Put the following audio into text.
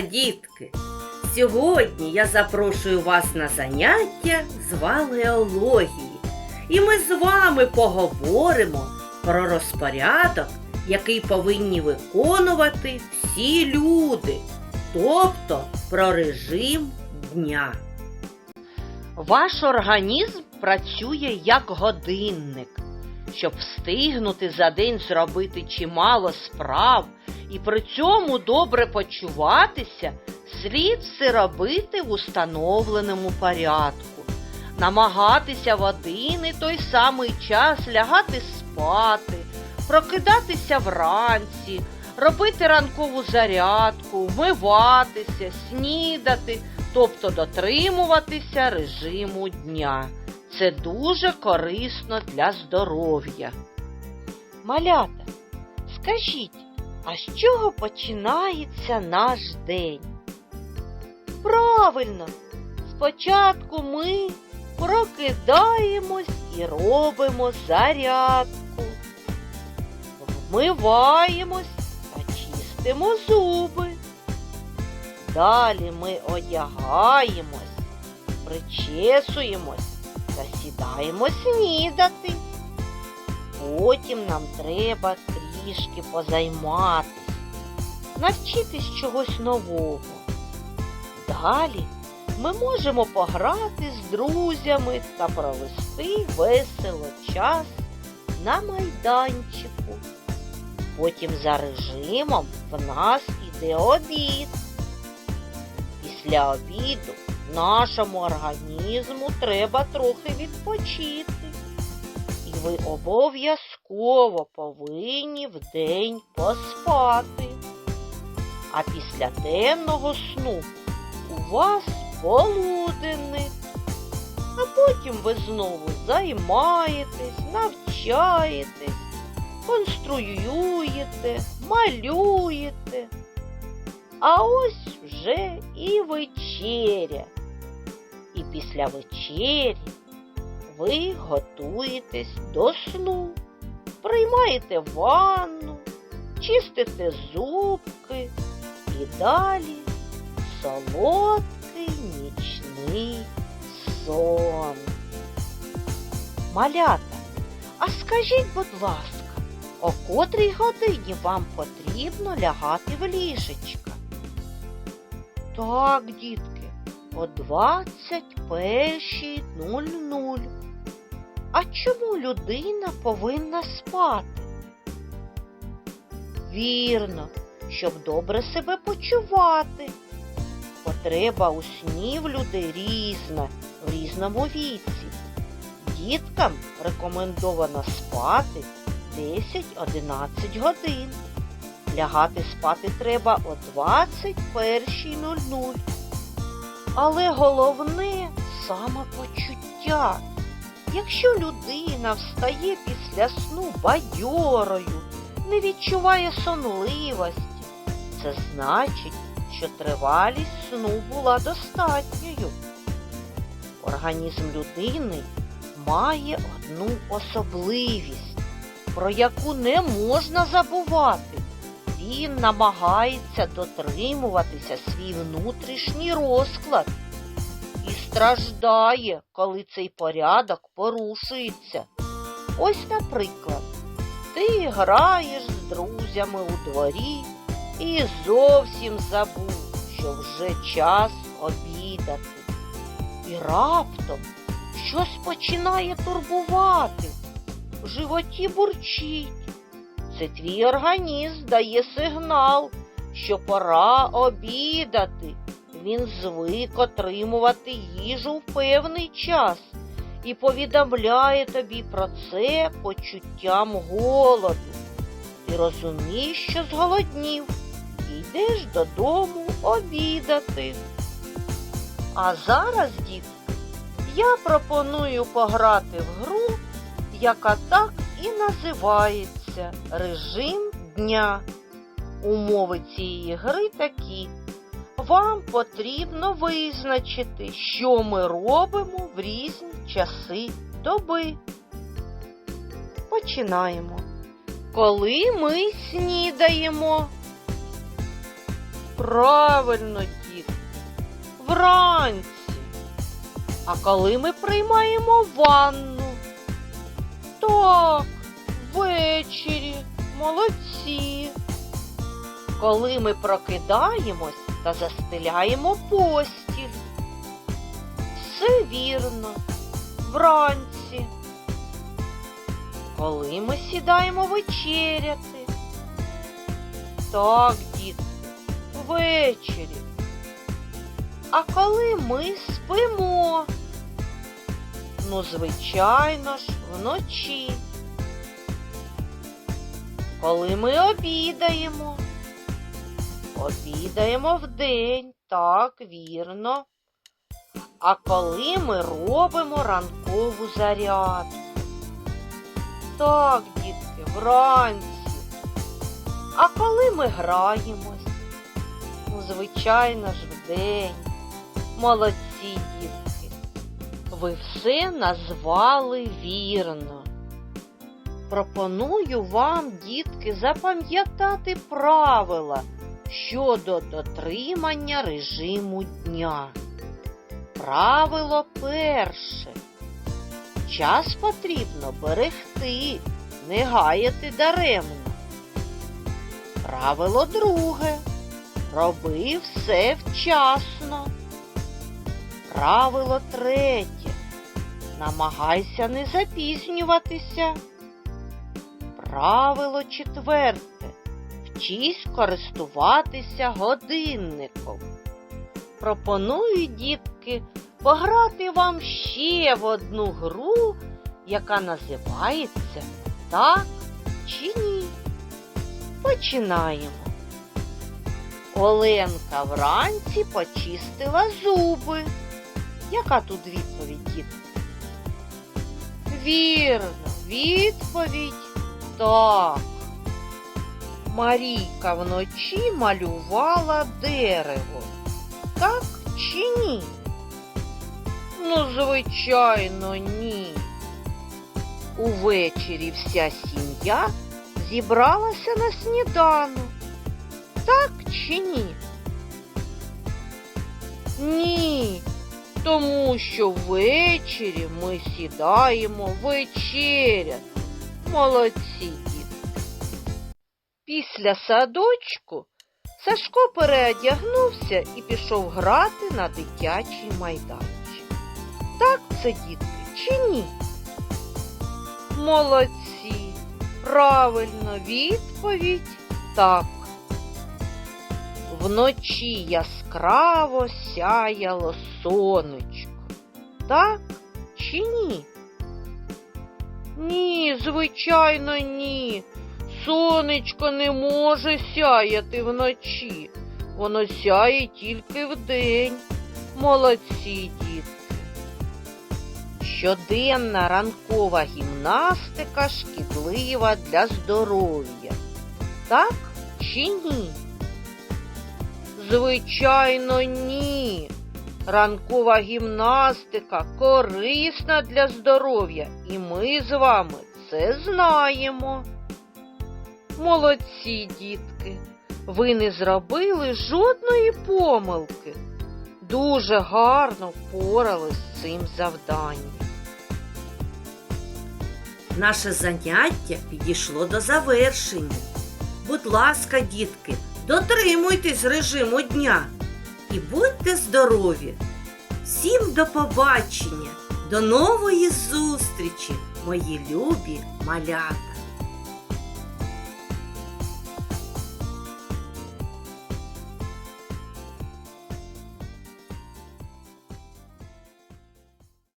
Дітки! Сьогодні я запрошую вас на заняття з валеології. І ми з вами поговоримо про розпорядок, який повинні виконувати всі люди, тобто про режим дня. Ваш організм працює як годинник. Щоб встигнути за день зробити чимало справ і при цьому добре почуватися, слід все робити в установленому порядку, намагатися в один і той самий час лягати спати, прокидатися вранці, робити ранкову зарядку, вмиватися, снідати, тобто дотримуватися режиму дня. Це дуже корисно для здоров'я. Малята, скажіть, а з чого починається наш день? Правильно, спочатку ми прокидаємось і робимо зарядку. Вмиваємось та чистимо зуби. Далі ми одягаємось, причесуємось та сідаємо снідати. Потім нам треба трішки позайматись, навчитись чогось нового. Далі ми можемо пограти з друзями та провести весело час на майданчику. Потім за режимом в нас іде обід. Після обіду нашому організму треба трохи відпочити. І ви обов'язково повинні вдень поспати. А після денного сну у вас полуденник. А потім ви знову займаєтесь, навчаєтесь, конструюєте, малюєте. А ось вже і вечеря. І після вечері ви готуєтесь до сну, приймаєте ванну, чистите зубки і далі солодкий нічний сон. Малята, а скажіть, будь ласка, о котрій годині вам потрібно лягати в ліжечка? Так, дітки, о 21.00. А чому людина повинна спати? Вірно, щоб добре себе почувати. Потреба у сні в людей різна в різному віці. Діткам рекомендовано спати 10-11 годин. Лягати спати треба о 21.00. Але головне самопочуття. Якщо людина встає після сну бадьорою, не відчуває сонливості, це значить, що тривалість сну була достатньою. Організм людини має одну особливість, про яку не можна забувати. Він намагається дотримуватися свій внутрішній розклад страждає, коли цей порядок порушується. Ось, наприклад, ти граєш з друзями у дворі і зовсім забув, що вже час обідати. І раптом щось починає турбувати. В животі бурчить. Це твій організм дає сигнал, що пора обідати. Він звик отримувати їжу в певний час і повідомляє тобі про це почуттям голоду. Ти розумієш, що зголоднів і йдеш додому обідати. А зараз, дітки, я пропоную пограти в гру, яка так і називається режим дня. Умови цієї гри такі. Вам потрібно визначити, що ми робимо в різні часи доби. Починаємо. Коли ми снідаємо, Правильно, діти, вранці. А коли ми приймаємо ванну? Так, ввечері, молодці. Коли ми прокидаємось та застеляємо постіль. Все вірно, вранці. Коли ми сідаємо вечеряти. Так, дітки, ввечері. А коли ми спимо? Ну, звичайно ж, вночі. Коли ми обідаємо? Обідаємо вдень, так, вірно. А коли ми робимо ранкову зарядку? Так, дітки, вранці. А коли ми граємось? Ну, звичайно ж, вдень. Молодці, дітки. Ви все назвали вірно. Пропоную вам, дітки, запам'ятати правила щодо дотримання режиму дня. Правило перше. Час потрібно берегти, не гаяти даремно. Правило друге. Роби все вчасно. Правило третє. Намагайся не запізнюватися. Правило четверте. Вчись користуватися годинником. Пропоную, дітки, пограти вам ще в одну гру, яка називається Так чи ні. Починаємо. Оленка вранці почистила зуби. Яка тут відповідь, дітки? Вірно, відповідь так. Марійка вночі малювала дерево. Так чи ні? Ну, звичайно, ні. Увечері вся сім'я зібралася на сніданок. Так чи ні? Ні, тому що ввечері ми сідаємо вечеряти. Молодці. Після садочку Сашко переодягнувся і пішов грати на дитячий майданчик. Так це, дітки, чи ні? Молодці. Правильно відповідь так. Вночі яскраво сяяло сонечко. Так чи ні? Ні, звичайно, ні. Сонечко не може сяяти вночі. Воно сяє тільки вдень. Молодці, дітки. Щоденна ранкова гімнастика шкідлива для здоров'я. Так чи ні? Звичайно, ні. Ранкова гімнастика корисна для здоров'я, і ми з вами це знаємо. Молодці, дітки, ви не зробили жодної помилки. Дуже гарно впорались з цим завданням. Наше заняття підійшло до завершення. Будь ласка, дітки, дотримуйтесь режиму дня і будьте здорові. Всім до побачення, до нової зустрічі, мої любі малята!